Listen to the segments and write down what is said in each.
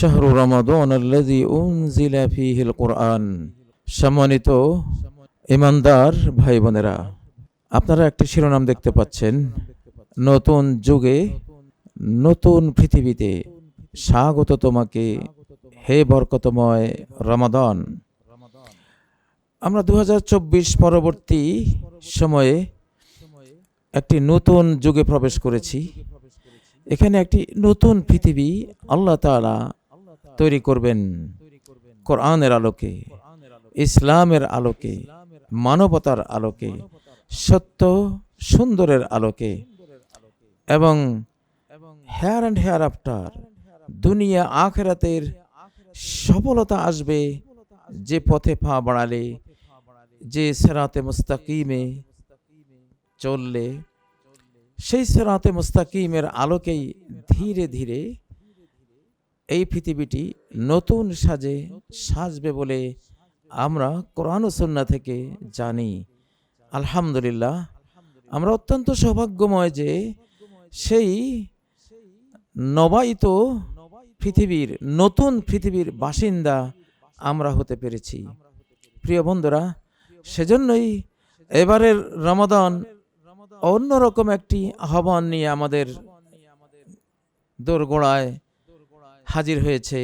শাহরু রমাদন ফীহিল কোরআন। সম্মানিত ইমানদার ভাই বোনেরা আপনারা একটি শিরোনাম দেখতে পাচ্ছেন। নতুন যুগে, নতুন পৃথিবীতে স্বাগত তোমাকে, হে বরকতময় রমাদান। আমরা দু হাজার চব্বিশ পরবর্তী সময়ে একটি নতুন যুগে প্রবেশ করেছি। এখানে একটি নতুন পৃথিবী আল্লাহ তাআলা তৈরি করবেন কোরআনের আলোকে, ইসলামের আলোকে, মানবতার আলোকে, সত্য সুন্দরের আলোকে এবং হেয়ার অ্যান্ড হেয়ার আফটার দুনিয়া আখেরাতের সফলতা আসবে যে পথে পা বাড়ালে, যে সেরাতে মুস্তাকিমে চললে, সেই সেরাতে মুস্তাকিমের আলোকেই ধীরে ধীরে এই পৃথিবীটি নতুন সাজে সাজবে বলে আমরা কোরআন ও সুন্নাহ থেকে জানি। আলহামদুলিল্লাহ, আমরা অত্যন্ত সৌভাগ্যময় যে সেই নবায়িত পৃথিবীর, নতুন পৃথিবীর বাসিন্দা আমরা হতে পেরেছি। প্রিয় বন্ধুরা, সেজন্যই এবারের রমাদান অন্যরকম একটি আহ্বান নিয়ে আমাদের দোরগোড়ায় হাজির হয়েছে,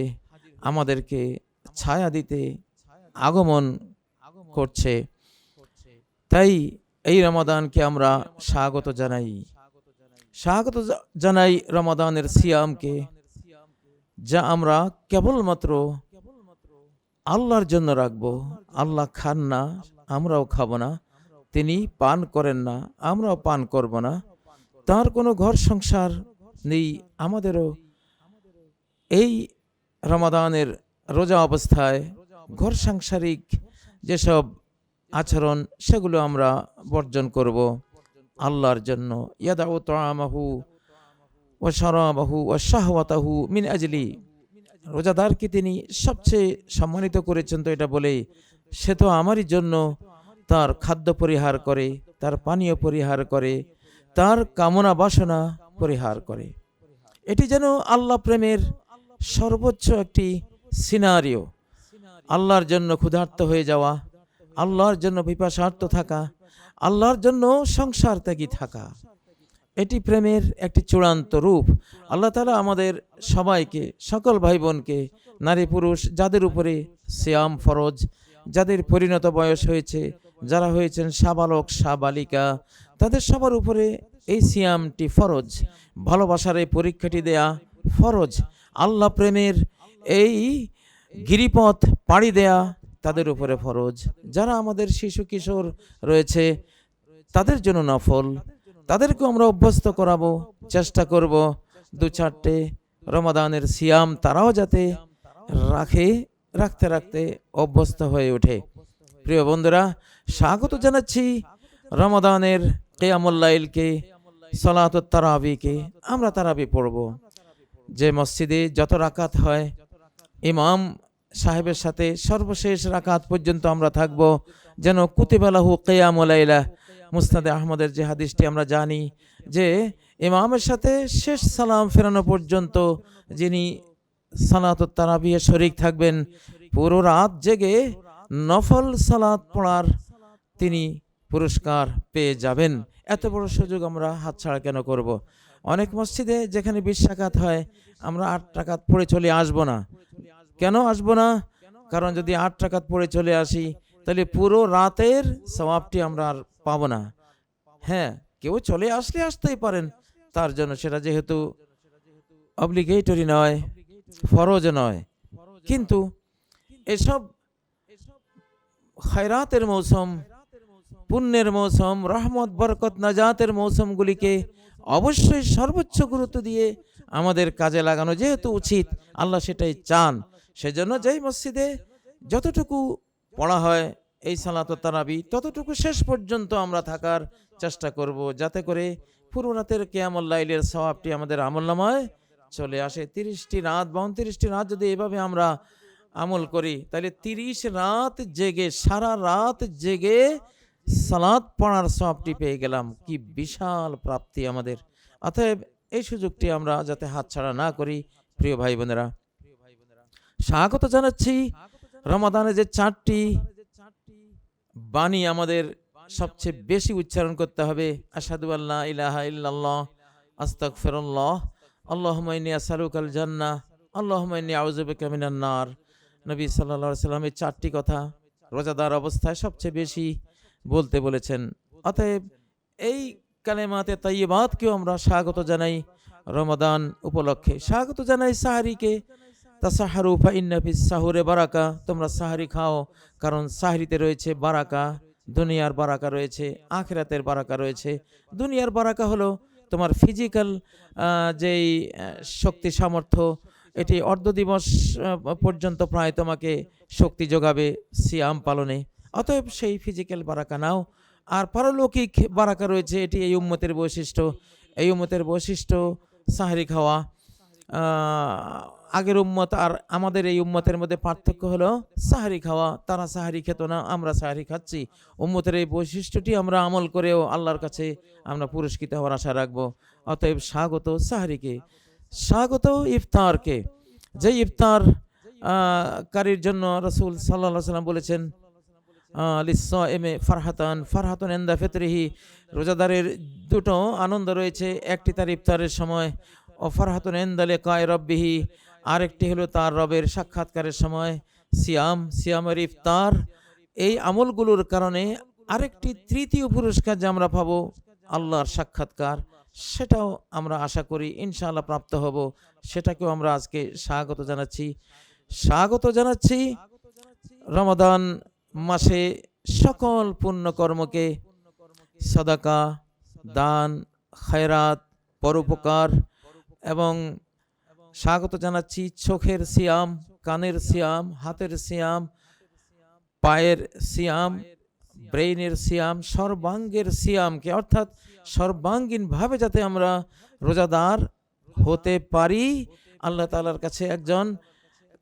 আমাদেরকে ছায়া দিতে আগমন করছে। তাই এই রমাদানকে আমরা স্বাগত জানাই। স্বাগত জানাই রমাদানের সিয়ামকে, যা আমরা কেবলমাত্র আল্লাহর জন্য রাখব। আল্লাহ খান না, আমরাও খাব না, তিনি পান করেন না, আমরাও পান করব না। তার কোনো ঘর সংসার নেই, আমাদেরও এই রমাদানের রোজা অবস্থায় ঘর সাংসারিক যেসব আচরণ, সেগুলো আমরা বর্জন করব আল্লাহর জন্য। ইয়াদাউ তামাহু ও শরাবাহু ও শাহওয়াতাহু মিন আজলি। রোজাদারকে তিনি সবচেয়ে সম্মানিত করেছেন তো এটা বলে সে তো আমারই জন্য তার খাদ্য পরিহার করে, তার পানীয় পরিহার করে, তার কামনা বাসনা পরিহার করে। এটি যেন আল্লাহ প্রেমের সর্বোচ্চ একটি সিনারিও। আল্লাহর জন্য ক্ষুধার্ত হয়ে যাওয়া, আল্লাহর জন্য পিপাসার্থ থাকা, আল্লাহর জন্য সংসার ত্যাগী থাকা। এটি প্রেমের একটি চূড়ান্ত রূপ। আল্লাহ তালা আমাদের সবাইকে, সকল ভাই বোনকে নারী পুরুষ, যাদের উপরে সিয়াম ফরজ, যাদের পরিণত বয়স হয়েছে, যারা হয়েছেন সাবালক, সাবালিকা, তাদের সবার উপরে এই সিয়ামটি ফরজ। ভালোবাসার এই পরীক্ষাটি দেয়া ফরজ। আল্লাহ প্রেমের এই গিরিপথ পাড়ি দেয়া তাদের উপরে ফরজ। যারা আমাদের শিশু কিশোর রয়েছে, তাদের জন্য নফল। তাদেরকে আমরা অভ্যস্ত করাবো, চেষ্টা করব দু চারটে রমাদানের সিয়াম তারাও যাতে রাখে, রাখতে রাখতে অভ্যস্ত হয়ে ওঠে। প্রিয় বন্ধুরা, স্বাগত জানাচ্ছি রমাদানের কেয়ামুল্লাইলকে সলাত তারাবিকে আমরা তারাবি পড়ব। যে মসজিদে যত রাকাত হয়, ইমাম সাহেবের সাথে সর্বশেষ রাকাত পর্যন্ত আমরা থাকব। যেন কুতিবালাহু কেয়ামুলাইলা মুস্তাদে আহমদের যে হাদিসটি আমরা জানি যে, ইমামের সাথে শেষ সালাম ফেরানো পর্যন্ত যিনি সালাত তারাবিয়ে শরিক থাকবেন, পুরো রাত জেগে নফল সালাত পড়ার তিনি পুরস্কার পেয়ে যাবেন। এত বড় সুযোগ আমরা হাতছাড়া কেন করব। অনেক মসজিদে যেখানে বিশ টাকাত হয়, আমরা আট টাকাত পড়ে চলে আসব না। কেন আসব না? কারণ যদি আট টাকাত পড়ে চলে আসি, তাহলে পুরো রাতের সওয়াবটি আমরা আর পাবো না। হ্যাঁ কেউ চলে আসলে আসতেই পারেন, তার জন্য সেটা যেহেতু অব্লিগেটরি নয়, ফরজ নয়। কিন্তু এসব খায়রাতের মৌসুম, পুণ্যের মৌসুম, রহমত, বরকত, নাজাতের মৌসুমগুলিকে অবশ্যই সর্বোচ্চ গুরুত্ব দিয়ে আমাদের কাজে লাগানো যেহেতু উচিত, আল্লাহ সেটাই চান। সেজন্য যেই মসজিদে যতটুকু পড়া হয়, এই সালাত তারাবি, ততটুকু শেষ পর্যন্ত আমরা থাকার চেষ্টা করব, যাতে করে পুরো রাতের কেয়ামুল্লাইলের সওয়াবটি আমাদের আমলনামায় চলে আসে। তিরিশটি রাত বা উনত্রিশটি রাত যদি এভাবে আমরা আমল করি, তাহলে তিরিশ রাত জেগে, সারা রাত জেগে সালাদ পড়ার সবটি পেয়ে গেলাম। কি বিশাল প্রাপ্তি আমাদের। অতএব এই সুযোগটি আমরা যাতে হাতছাড়া না করি প্রিয় ভাই বোনেরা। স্বাগত জানাচ্ছি রমাদানে যে চারটি বাণী আমাদের সবচেয়ে বেশি উচ্চারণ করতে হবে। আসাদু আল্লাহ ইলাহা ইল্লাল্লাহ আস্তাক ফেরল্লাহ আল্লাহমাইনি আসালুকাল জান্না আল্লাহমাইনি আউজুবিকা মিনান নার নবী সাল্লা সাল্লামের চারটি কথা রোজাদার অবস্থায় সবচেয়ে বেশি বলতে বলেছেন, অতএব এই কালেমাতে তাইবাদকেও আমরা স্বাগত জানাই রমাদান উপলক্ষে। স্বাগত জানাই সাহারিকে। তা তাসাহারু ফাইন্নাফিস সাহুরে বারাকা। তোমরা সাহারি খাও, কারণ সাহারিতে রয়েছে বারাকা, দুনিয়ার বারাকা রয়েছে, আখেরাতের বারাকা রয়েছে। দুনিয়ার বারাকা হলো তোমার ফিজিক্যাল যেই শক্তি সামর্থ্য, এটি অর্ধ দিবস পর্যন্ত প্রায় তোমাকে শক্তি যোগাবে সিয়াম পালনে। অতএব সেই ফিজিক্যাল বারাকা নাও। আর পারলৌকিক বারাকা রয়েছে, এটি এই উম্মতের বৈশিষ্ট্য। এই উম্মতের বৈশিষ্ট্য, সাহারি খাওয়া। আগের উম্মত আর আমাদের এই উম্মতের মধ্যে পার্থক্য হলো সাহারি খাওয়া। তারা সাহারি খেত না, আমরা সাহারি খাচ্ছি। উম্মতের এই বৈশিষ্ট্যটি আমরা আমল করেও আল্লাহর কাছে আমরা পুরস্কৃত হওয়ার আশা রাখব। অতএব স্বাগত সাহারিকে। স্বাগত ইফতারকে। যে ইফতার কারীর জন্য রসুল সাল্লাহ সাল্লাম বলেছেন এমে ফারহাতান, ফারহাতুন এন্দা ফেতরিহি। রোজাদারের দুটো আনন্দ রয়েছে, একটি তার ইফতারের সময়, ও ফারহাতুন এন্দালে কায় রব্বিহি। আরেকটি হলো তার রবের সাক্ষাৎকারের সময়, সিয়াম, সিয়ামের ইফতার। এই আমলগুলোর কারণে আরেকটি তৃতীয় পুরস্কার যে আমরা পাবো, আল্লাহর সাক্ষাৎকার, সেটাও আমরা আশা করি ইনশাআল্লাহ প্রাপ্ত হব। সেটাকেও আমরা আজকে স্বাগত জানাচ্ছি। স্বাগত জানাচ্ছি রমাদান মাসে সকল পুণ্যকর্মকে সদাকা, দান, খায়রাত, পরোপকার এবং স্বাগত জানাচ্ছি চোখের সিয়াম, কানের সিয়াম, হাতের সিয়াম, পায়ের সিয়াম, ব্রেইনের সিয়াম, সর্বাঙ্গের সিয়ামকে, অর্থাৎ সর্বাঙ্গীনভাবে যাতে আমরা রোজাদার হতে পারি। আল্লাহ তাআলার কাছে একজন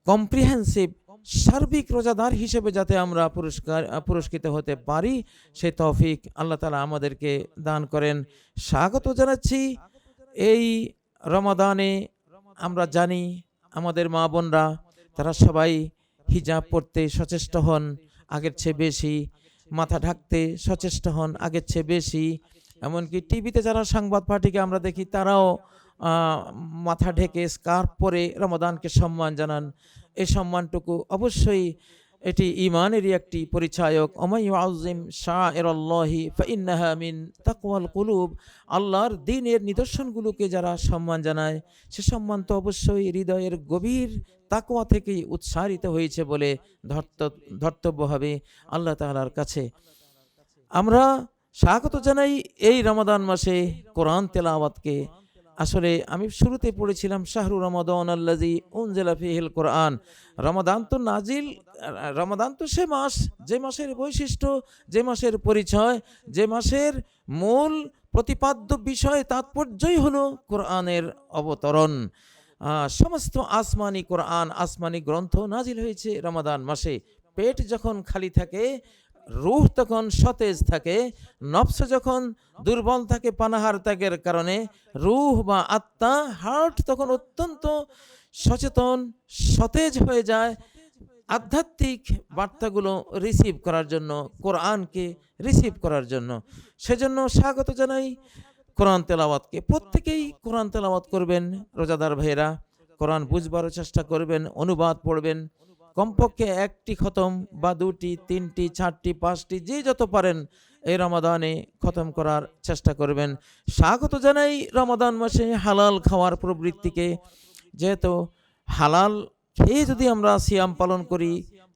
কম্প্রিহেন্সিভ সার্বিক রোজাদার হিসেবে যাতে আমরা পুরস্কার পুরস্কৃত হতে পারি, সে তৌফিক আল্লাহ তালা আমাদেরকে দান করেন। স্বাগত জানাচ্ছি এই রমাদানে আমরা জানি আমাদের মা বোনরা, তারা সবাই হিজাব পড়তে সচেষ্ট হন, আগের চেয়ে বেশি, মাথা ঢাকতে সচেষ্ট হন, আগের চেয়ে বেশি। এমনকি টিভিতে যারা সংবাদ পার্টিকে আমরা দেখি, তারাও মাথা ঢেকে স্কার্ফ পরে রমাদানকে সম্মান জানান। এই সম্মানটুকু অবশ্যই এটি ইমানেরই একটি পরিচায়ক। অমাই আজিম শাহ এরল্লাহি ফাইন্নাহা মিন তাকওয়াল কুলুব। আল্লাহর দিনের নিদর্শনগুলোকে যারা সম্মান জানায়, সে সম্মান তো অবশ্যই হৃদয়ের গভীর তাকওয়া থেকেই উৎসারিত হয়েছে বলে ধর্ত, ধর্তব্য হবে আল্লাহ তাআলার কাছে। আমরা স্বাগত জানাই এই রমাদান মাসে কোরআন তেলাওয়াতকে। আসলে আমি শুরুতে পড়েছিলাম শাহরু রমাদান আল্লাজি উনজেলা ফিহিল কোরআন। রমাদান তো নাজিল, রমাদান তো সে মাস, যে মাসের বৈশিষ্ট্য, যে মাসের পরিচয়, যে মাসের মূল প্রতিপাদ্য বিষয় তাৎপর্যই হলো কোরআনের অবতরণ। সমস্ত আসমানি কোরআন, আসমানি গ্রন্থ নাজিল হয়েছে রমাদান মাসে। পেট যখন খালি থাকে রুহ তখন সতেজ থাকে, নফস যখন দুর্বল থাকে পানাহার ত্যাগের কারণে, রুহ বা আত্মা, হার্ট তখন অত্যন্ত সচেতন, সতেজ হয়ে যায়। আধ্যাত্মিক বার্তাগুলো রিসিভ করার জন্য, কোরআনকে রিসিভ করার জন্য। সেজন্য স্বাগত জানাই কোরআন তেলাওয়াতকে। প্রত্যেকেই কোরআন তেলাওয়াত করবেন, রোজাদার ভাইয়েরা। কোরআন বুঝবারও চেষ্টা করবেন, অনুবাদ পড়বেন। কমপক্ষে একটি খতম বা দুটি, তিনটি, চারটি, পাঁচটি, যে যত পারেন এই রমাদানে খতম করার চেষ্টা করবেন। স্বাগত জানাই রমাদান মাসে হালাল খাওয়ার প্রবৃত্তিকে। যেহেতু হালাল খেয়ে যদি আমরা সিয়াম পালন করি,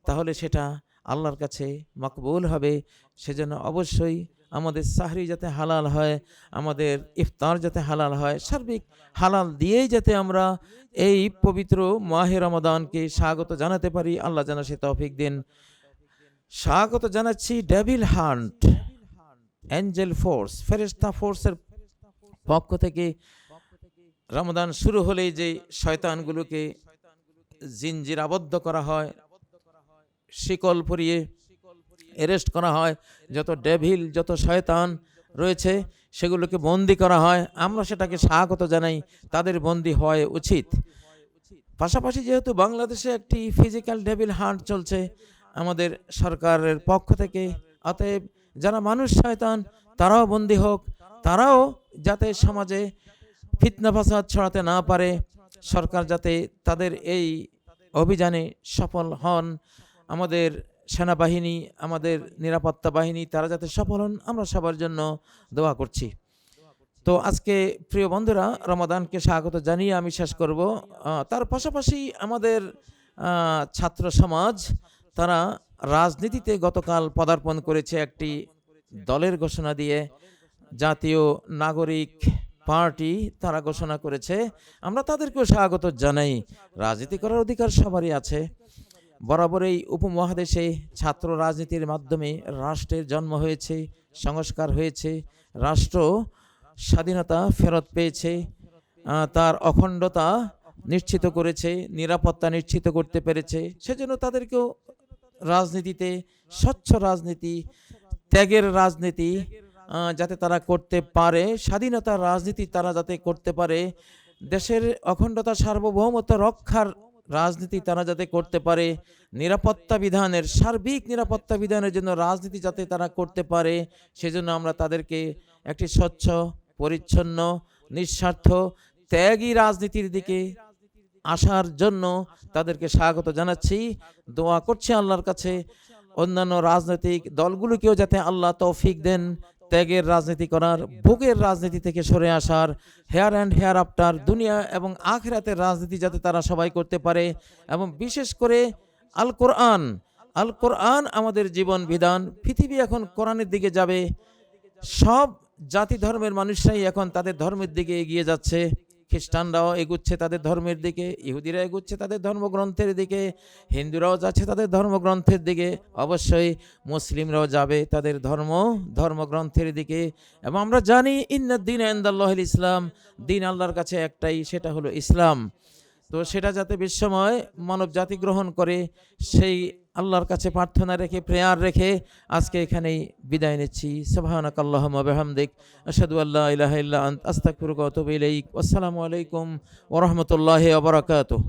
তাহলে সেটা আল্লাহর কাছে মকবুল হবে। সেজন্য অবশ্যই আমাদের সাহরি যাতে হালাল হয়, আমাদের ইফতার যাতে হালাল হয়, সার্বিক হালাল দিয়েই যাতে আমরা এই পবিত্র মাহে রমাদানকে স্বাগত জানাতে পারি। আল্লাহ জানা সে তৌফিক দিন। স্বাগত জানাচ্ছি ডেভিল হান্ট, অ্যাঞ্জেল ফোর্স ফেরেস্তা ফোর্সের পক্ষ থেকে। রমাদান শুরু হলেই যে শয়তানগুলোকে জিনজির আবদ্ধ করা হয়, শিকল পরিয়ে অ্যারেস্ট করা হয়, যত ডেভিল, যত শয়তান রয়েছে, সেগুলোকে বন্দি করা হয়। আমরা সেটাকে স্বাগত জানাই, তাদের বন্দি হয় উচিত। পাশাপাশি যেহেতু বাংলাদেশে একটি ফিজিক্যাল ডেভিল হান্ট চলছে, আমাদের সরকারের পক্ষ থেকে, অতএব যারা মানুষ, শয়তান, তারাও বন্দি হোক, তারাও যাতে সমাজে ফিতনা ফাসাদ ছড়াতে না পারে, সরকার যাতে তাদের এই অভিযানে সফল হন। আমাদের সেনাবাহিনী, আমাদের নিরাপত্তা বাহিনী, তারা যাতে সফল হন, আমরা সবার জন্য দোয়া করছি। তো আজকে প্রিয় বন্ধুরা, রমাদানকে স্বাগত জানিয়ে আমি শেষ করব। তার পাশাপাশি আমাদের ছাত্র সমাজ, তারা রাজনীতিতে গতকাল পদার্পণ করেছে একটি দলের ঘোষণা দিয়ে। জাতীয় নাগরিক পার্টি তারা ঘোষণা করেছে। আমরা তাদেরকেও স্বাগত জানাই। রাজনীতি করার অধিকার সবারই আছে। বরাবর এই উপমহাদেশে ছাত্র রাজনীতির মাধ্যমে রাষ্ট্রের জন্ম হয়েছে, সংস্কার হয়েছে, রাষ্ট্র স্বাধীনতা ফেরত পেয়েছে তার অখণ্ডতা নিশ্চিত করেছে, নিরাপত্তা নিশ্চিত করতে পেরেছে। সেজন্য তাদেরকেও রাজনীতিতে, স্বচ্ছ রাজনীতি, ত্যাগের রাজনীতি যাতে তারা করতে পারে স্বাধীনতার রাজনীতি তারা যাতে করতে পারে, দেশের অখণ্ডতা সার্বভৌমত্ব রক্ষার রাজনীতি তারা যাতে করতে পারে, নিরাপত্তা বিধানের, সার্বিক নিরাপত্তা বিধানের জন্য রাজনীতি যাতে তারা করতে পারে, সেজন্য আমরা তাদেরকে একটি স্বচ্ছ, পরিচ্ছন্ন, নিঃস্বার্থ, ত্যাগী রাজনীতির দিকে আসার জন্য তাদেরকে স্বাগত জানাচ্ছি। দোয়া করছি আল্লাহর কাছে। অন্যান্য রাজনৈতিক দলগুলোকেও যাতে আল্লাহ তৌফিক দেন। ত্যাগের রাজনীতি করার ভোগের রাজনীতি থেকে সরে আসার, হেয়ার অ্যান্ড হেয়ার আফটার, দুনিয়া এবং আখেরাতের রাজনীতি যাতে তারা সবাই করতে পারে এবং বিশেষ করে আল কোরআন। আল কোরআন আমাদের জীবন বিধান, পৃথিবী এখন কোরআনের দিকে যাবে। সব জাতি ধর্মের মানুষরাই এখন তাদের ধর্মের দিকে এগিয়ে যাচ্ছে। খ্রিস্টানরাও এগুচ্ছে তাদের ধর্মের দিকে, ইহুদিরা এগুচ্ছে তাদের ধর্মগ্রন্থের দিকে, হিন্দুরাও যাচ্ছে তাদের ধর্মগ্রন্থের দিকে। অবশ্যই মুসলিমরাও যাবে তাদের ধর্ম, ধর্মগ্রন্থের দিকে। এবং আমরা জানি ইন্নাদ্দিন আন্দাল্লাহ ইসলাম দিন আল্লাহর কাছে একটাই, সেটা হলো ইসলাম। তো সেটা যাতে বিশ্বময় মানব জাতি গ্রহণ করে, সেই আল্লাহর কাছে প্রার্থনা রেখে, প্রেয়ার রেখে আজকে এখানেই বিদায় নিচ্ছি। সুবহানাক আল্লাহুম্মা বিহামদিক আসাদু আল্লাহ আতুবু ইলাইক। আসসালামু আলাইকুম ওরহমতুল্লাহ বারাকাতুহু।